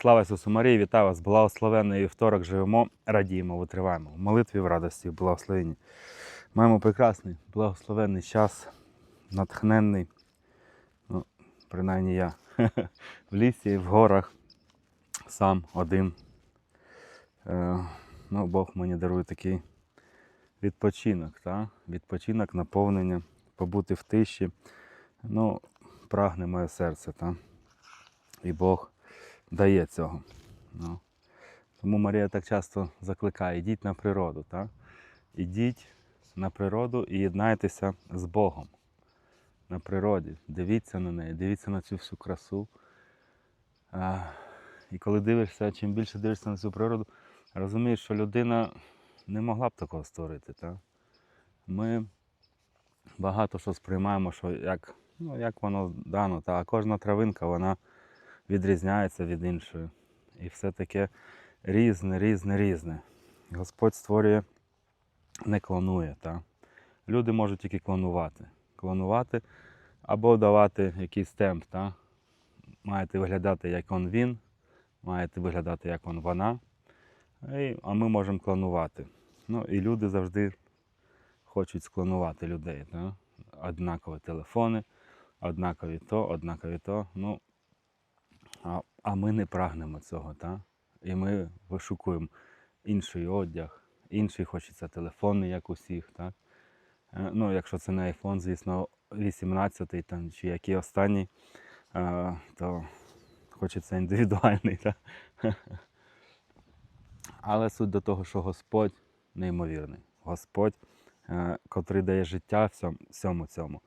Слава Ісусу Марії, вітаю вас! Благословенний вівторок живемо, радіємо, витриваємо. В молитві, в радості, в благословенні. Маємо прекрасний, благословенний час, натхненний. Ну, принаймні я в лісі, в горах, сам один. Е, ну, Бог мені дарує такий відпочинок, та? відпочинок, наповнення, побути в тиші. Ну, прагне моє серце. Та? І Бог дає цього. Ну. Тому Марія так часто закликає: йдіть на природу. Так? Ідіть на природу і єднайтеся з Богом на природі. Дивіться на неї, дивіться на цю всю красу. А, і коли дивишся, чим більше дивишся на цю природу, розумієш, що людина не могла б такого створити. Так? Ми багато що сприймаємо, що як, ну, як воно дано, та? а кожна травинка вона відрізняється від іншої. І все таке різне, різне, різне. Господь створює, не клонує. Та? Люди можуть тільки клонувати. Клонувати або давати якийсь темп. Та? Маєте виглядати, як он він, маєте виглядати, як он вона. І, а ми можемо клонувати. Ну, і люди завжди хочуть склонувати людей. Та? Однакові телефони, однакові то, однакові то. Ну, а, а ми не прагнемо цього, так? І ми вишукуємо інший одяг, інший хочеться телефон, як усіх, так? Е, Ну, якщо це не iPhone, звісно, 18 там, чи який останній, е, то хочеться індивідуальний. Так? Але суть до того, що Господь неймовірний. Господь, е, котрий дає життя всьому, цьому.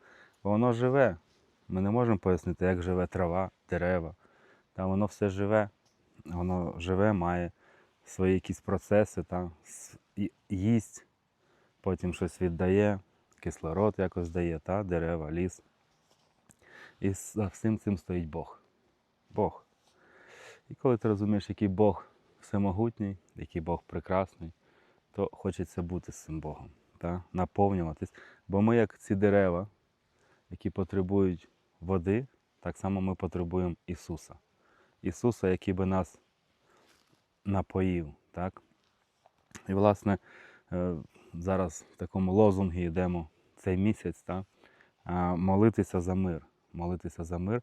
Воно живе. Ми не можемо пояснити, як живе трава, дерева. Та воно все живе, воно живе, має свої якісь процеси, та, їсть, потім щось віддає, кислород якось дає, та, дерева, ліс. І за всім цим стоїть Бог. Бог. І коли ти розумієш, який Бог всемогутній, який Бог прекрасний, то хочеться бути з цим Богом, та, наповнюватись. Бо ми, як ці дерева, які потребують води, так само ми потребуємо Ісуса. Ісуса, який би нас напоїв. Так? І, власне, е, зараз в такому лозунгі йдемо цей місяць, так? молитися за мир. Молитися за мир.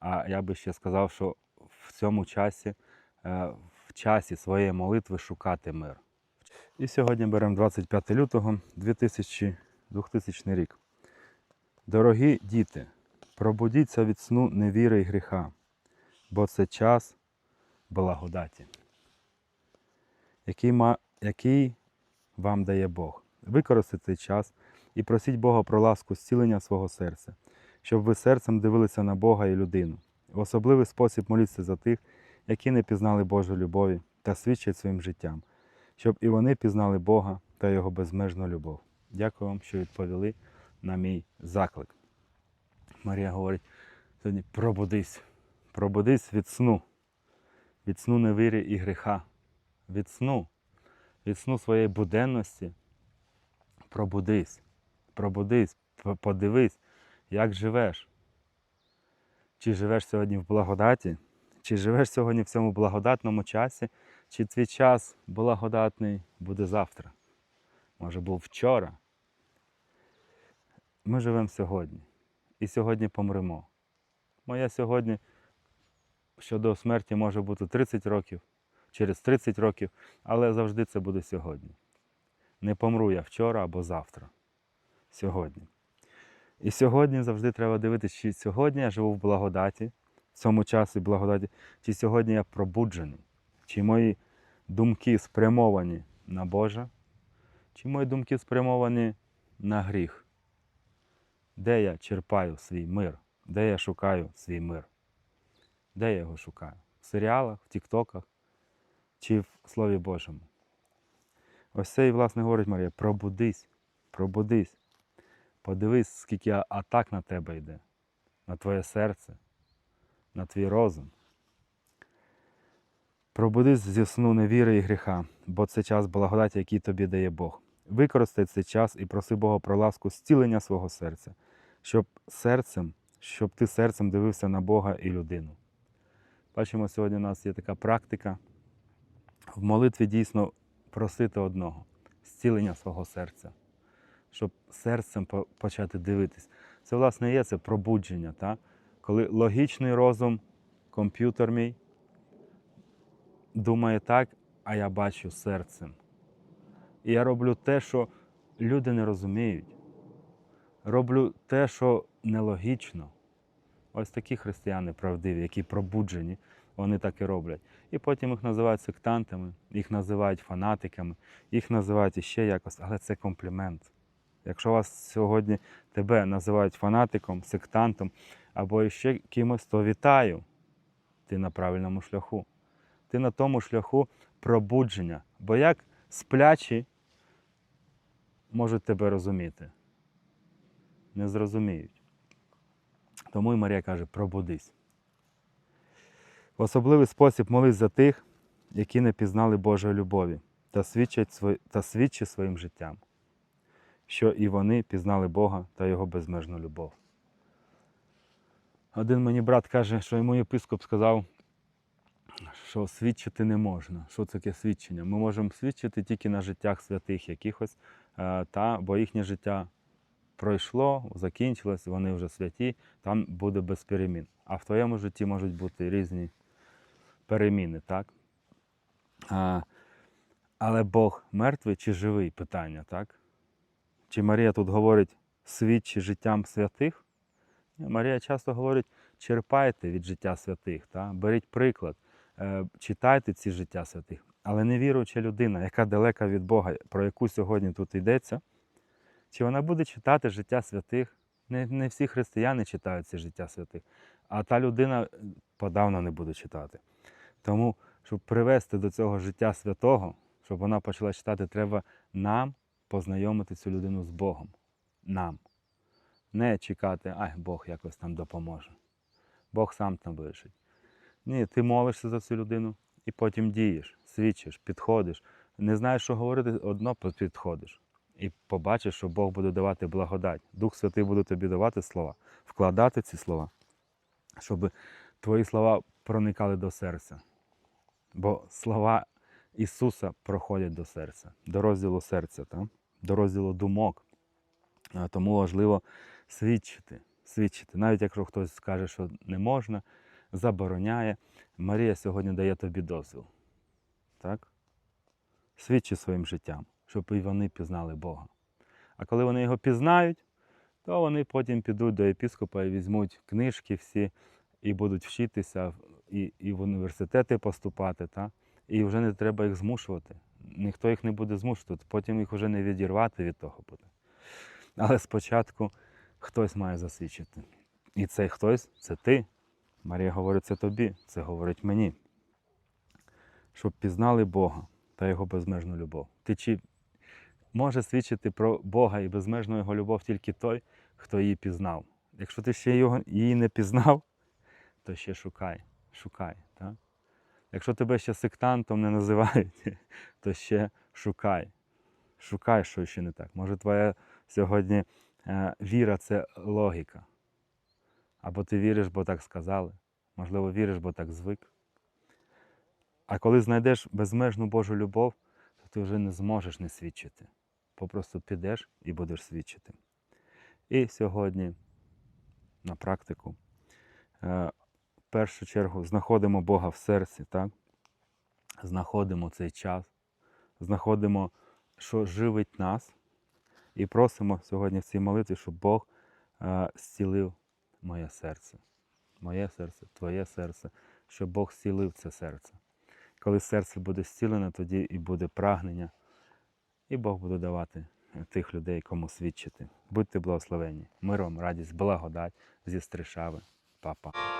А я би ще сказав, що в цьому часі, е, в часі своєї молитви шукати мир. І сьогодні беремо 25 лютого 2000, 2000 рік. Дорогі діти, пробудіться від сну невіри і гріха бо це час благодаті, який, ма, який вам дає Бог. Використайте цей час і просіть Бога про ласку зцілення свого серця, щоб ви серцем дивилися на Бога і людину. В особливий спосіб моліться за тих, які не пізнали Божу любові та свідчать своїм життям, щоб і вони пізнали Бога та Його безмежну любов. Дякую вам, що відповіли на мій заклик. Марія говорить сьогодні: пробудись. Пробудись від сну, від сну невірі і гріха, від сну, від сну своєї буденності. Пробудись, пробудись, подивись, як живеш. Чи живеш сьогодні в благодаті, чи живеш сьогодні в цьому благодатному часі, чи твій час благодатний буде завтра. Може, був вчора. Ми живемо сьогодні. І сьогодні помремо. Моя сьогодні щодо смерті може бути 30 років, через 30 років, але завжди це буде сьогодні. Не помру я вчора або завтра. Сьогодні. І сьогодні завжди треба дивитися, чи сьогодні я живу в благодаті, в цьому часі благодаті, чи сьогодні я пробуджений, чи мої думки спрямовані на Божа, чи мої думки спрямовані на гріх. Де я черпаю свій мир, де я шукаю свій мир. Де я його шукаю? В серіалах, в тіктоках чи в Слові Божому? Ось це і, власне, говорить Марія: пробудись, пробудись. Подивись, скільки атак на тебе йде, на твоє серце, на твій розум. Пробудись зі сну невіри і гріха, бо це час благодаті, який тобі дає Бог. Використай цей час і проси Бога про ласку зцілення свого серця, щоб серцем, щоб ти серцем дивився на Бога і людину. Бачимо, сьогодні у нас є така практика в молитві дійсно просити одного зцілення свого серця, щоб серцем почати дивитись. Це, власне, є це пробудження, та? коли логічний розум, комп'ютер мій думає так, а я бачу серцем. І я роблю те, що люди не розуміють. Роблю те, що нелогічно. Ось такі християни правдиві, які пробуджені, вони так і роблять. І потім їх називають сектантами, їх називають фанатиками, їх називають іще якось, але це комплімент. Якщо вас сьогодні тебе називають фанатиком, сектантом або іще кимось, то вітаю. Ти на правильному шляху. Ти на тому шляху пробудження. Бо як сплячі можуть тебе розуміти? Не зрозуміють. Тому і Марія каже: пробудись. В особливий спосіб молись за тих, які не пізнали Божої любові, та свідчать та свідчи своїм життям, що і вони пізнали Бога та Його безмежну любов. Один мені брат каже, що йому єпископ сказав, що свідчити не можна. Що це таке свідчення? Ми можемо свідчити тільки на життях святих якихось, е, та, бо їхнє життя пройшло, закінчилось, вони вже святі, там буде без перемін. А в твоєму житті можуть бути різні переміни, так? А, але Бог мертвий чи живий питання, так? Чи Марія тут говорить свідчи життям святих? Марія часто говорить, черпайте від життя святих, та? беріть приклад, е, читайте ці життя святих. Але невіруюча людина, яка далека від Бога, про яку сьогодні тут йдеться, чи вона буде читати життя святих? Не, не всі християни читають ці життя святих, а та людина е, подавно не буде читати. Тому, щоб привести до цього життя святого, щоб вона почала читати, треба нам познайомити цю людину з Богом. Нам. Не чекати, ай, Бог якось там допоможе. Бог сам там вирішить. Ні, ти молишся за цю людину і потім дієш, свідчиш, підходиш. Не знаєш, що говорити, одно підходиш. І побачиш, що Бог буде давати благодать. Дух Святий буде тобі давати слова, вкладати ці слова, щоб твої слова проникали до серця. Бо слова Ісуса проходять до серця, до розділу серця, та? до розділу думок. Тому важливо свідчити, свідчити. Навіть якщо хтось скаже, що не можна, забороняє, Марія сьогодні дає тобі дозвіл. Так? Свідчи своїм життям, щоб і вони пізнали Бога. А коли вони його пізнають, то вони потім підуть до єпіскопа і візьмуть книжки всі і будуть вчитися і, і в університети поступати. Та? І вже не треба їх змушувати. Ніхто їх не буде змушувати, потім їх вже не відірвати від того буде. Але спочатку хтось має засвідчити. І цей хтось це ти. Марія говорить це тобі, це говорить мені. Щоб пізнали Бога та Його безмежну любов. Ти чи може свідчити про Бога і безмежну Його любов тільки той, хто її пізнав. Якщо ти ще його, її не пізнав, то ще шукай, шукай. Так? Якщо тебе ще сектантом не називають, то ще шукай. Шукай, що ще не так. Може, твоя сьогодні е, віра це логіка. Або ти віриш, бо так сказали. Можливо, віриш, бо так звик. А коли знайдеш безмежну Божу любов, то ти вже не зможеш не свідчити. Попросту підеш і будеш свідчити. І сьогодні на практику е, в першу чергу знаходимо Бога в серці, так? знаходимо цей час, знаходимо, що живить нас, і просимо сьогодні в цій молитві, щоб Бог е, зцілив моє серце. Моє серце, твоє серце, щоб Бог зцілив це серце. Коли серце буде зцілене, тоді і буде прагнення, і Бог буде давати тих людей, кому свідчити. Будьте благословені. миром, радість, благодать зі Стришави. Па-па.